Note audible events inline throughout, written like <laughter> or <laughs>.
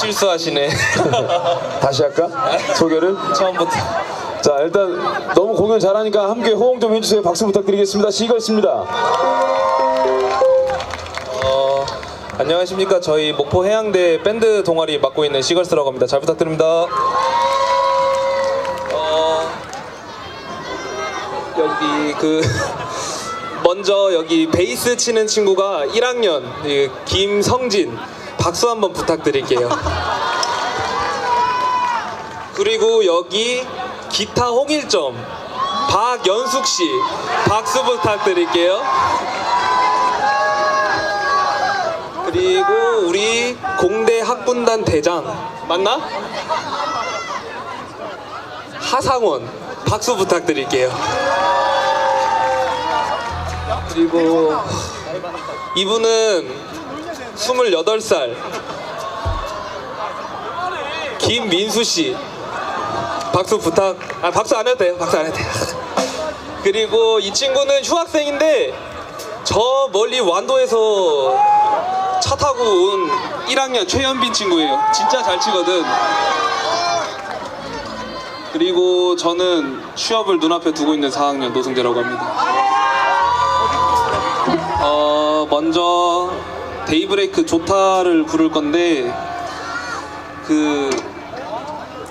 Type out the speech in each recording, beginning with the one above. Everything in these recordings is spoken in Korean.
실수하시네. <laughs> 다시 할까? 소개를? 처음부터. 자 일단 너무 공연 잘하니까 함께 호응 좀 해주세요. 박수 부탁드리겠습니다. 시걸스입니다. 어, 안녕하십니까. 저희 목포 해양대 밴드 동아리 맡고 있는 시걸스라고 합니다. 잘 부탁드립니다. 어, 여기 그 <laughs> 먼저 여기 베이스 치는 친구가 1학년 그 김성진 박수 한번 부탁드릴게요. 그리고 여기 기타 홍일점 박연숙 씨 박수 부탁드릴게요. 그리고 우리 공대 학군단 대장 맞나? 하상원 박수 부탁드릴게요. 그리고 이분은 28살 김민수 씨 박수 부탁 아 박수 안 해도 돼요 박수 안 해도 돼요 <laughs> 그리고 이 친구는 휴학생인데 저 멀리 완도에서 차 타고 온 1학년 최현빈 친구예요. 진짜 잘 치거든. 그리고 저는 취업을 눈앞에 두고 있는 4학년 노승재라고 합니다. 어, 먼저 데이브레이크 조타를 부를 건데 그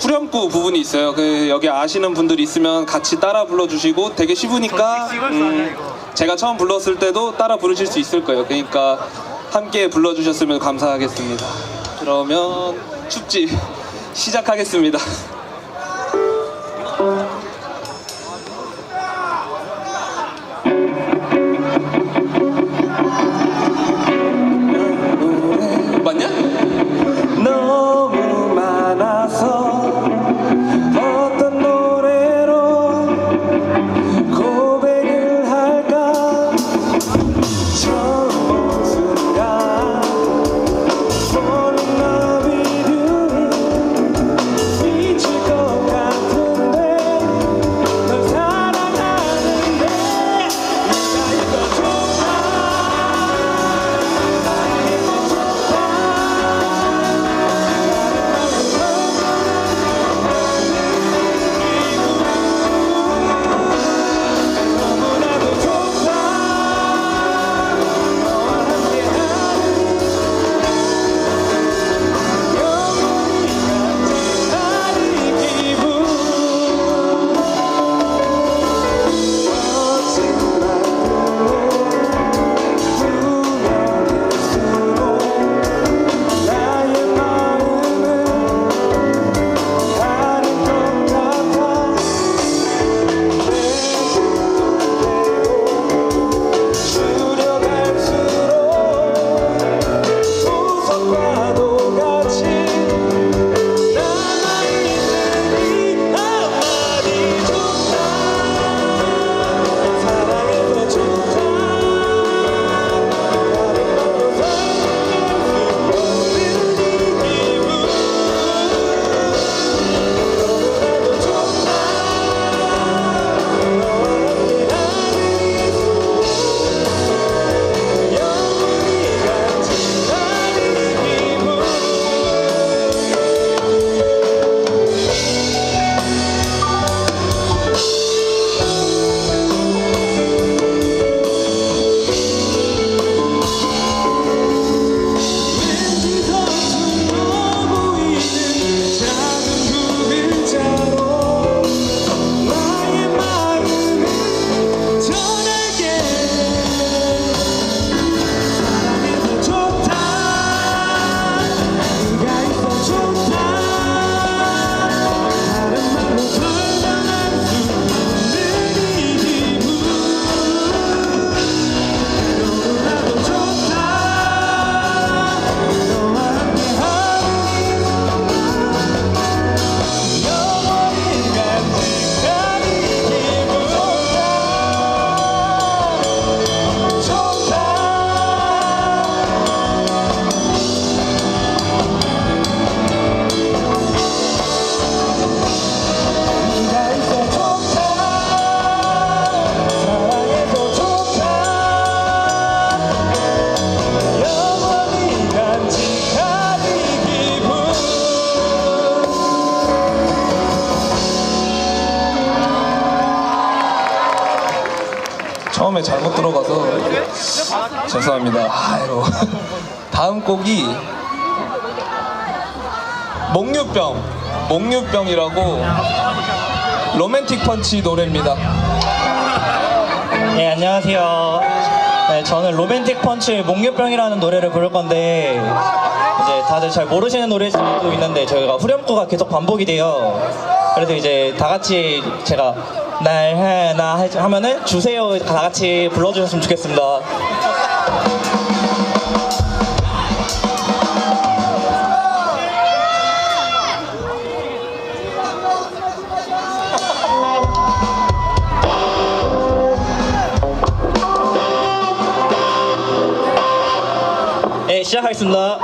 후렴구 부분이 있어요. 그 여기 아시는 분들이 있으면 같이 따라 불러주시고 되게 쉬우니까 음, 제가 처음 불렀을 때도 따라 부르실 수 있을 거예요. 그러니까 함께 불러주셨으면 감사하겠습니다. 그러면 춥지 <laughs> 시작하겠습니다. 들어가서 죄송합니다. 아이고. 다음 곡이 목류병, 목류병이라고 로맨틱 펀치 노래입니다. 네, 안녕하세요. 네, 저는 로맨틱 펀치 목류병이라는 노래를 부를 건데 이제 다들 잘 모르시는 노래일 수도 있는데 저희가 후렴구가 계속 반복이 돼요. 그래서 이제 다 같이 제가 날 해나 할- 하면은 주세요 다 같이 불러주셨으면 좋겠습니다. 네, 시작하겠습니다.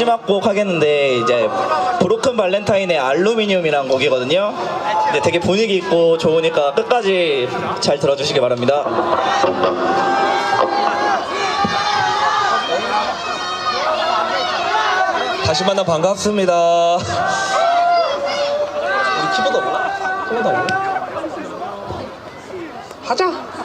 마지막 곡 하겠는데 이제 브로큰 발렌타인의 알루미늄이라는 곡이거든요. 근데 되게 분위기 있고 좋으니까 끝까지 잘 들어주시기 바랍니다. 다시 만나 반갑습니다. 우리 키보드 없나? 키보드 없나? 하자.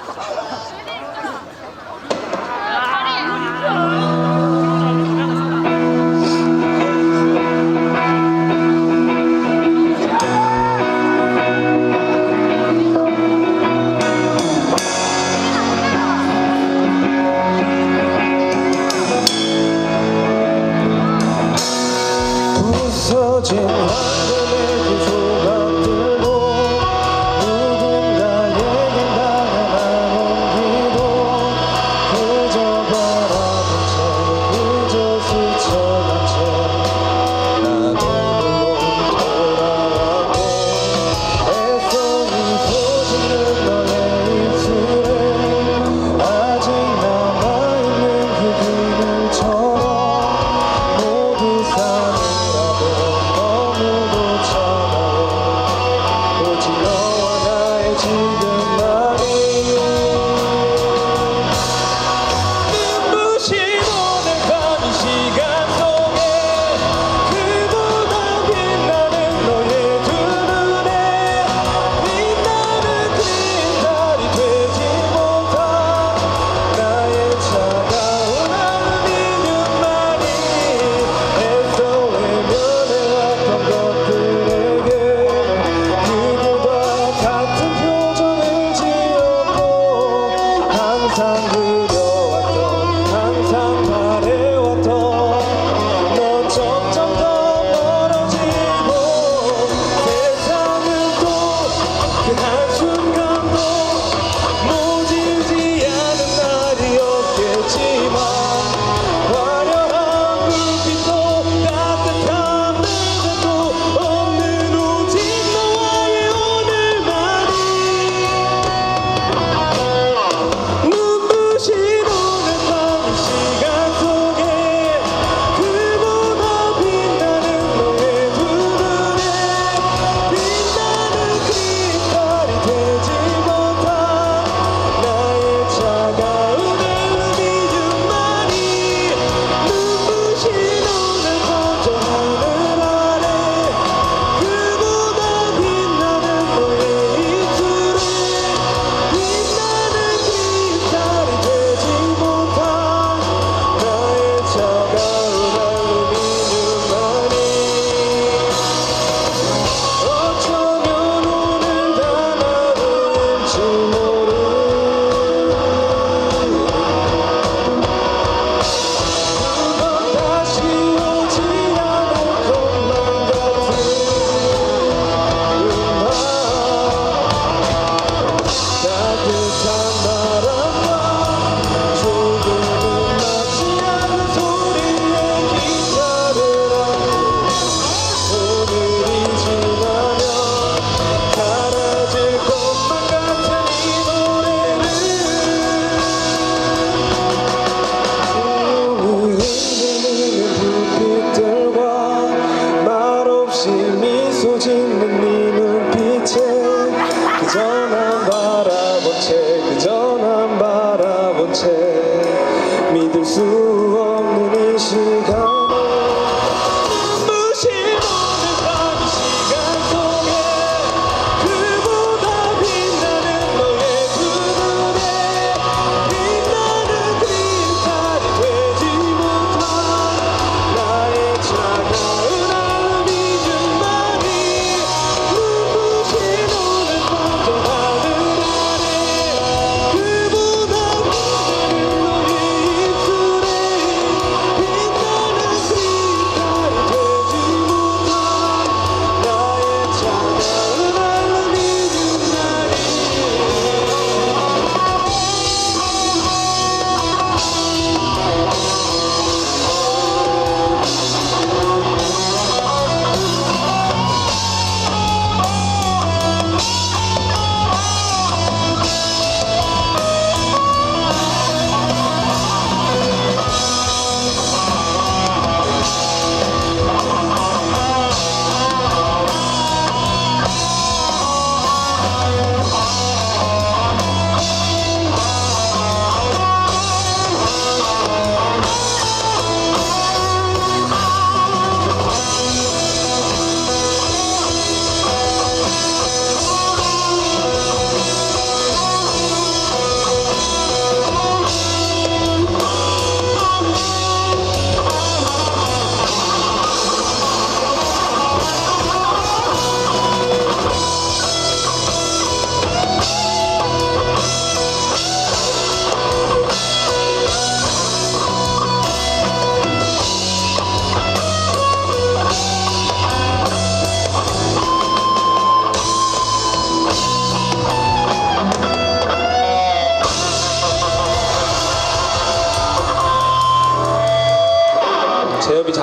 부서진 to me.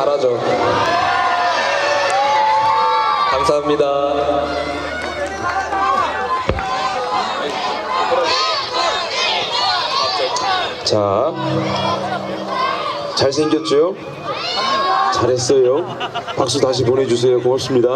잘하죠. 감사합니다. 자, 잘생겼죠? 잘했어요. 박수 다시 보내주세요. 고맙습니다.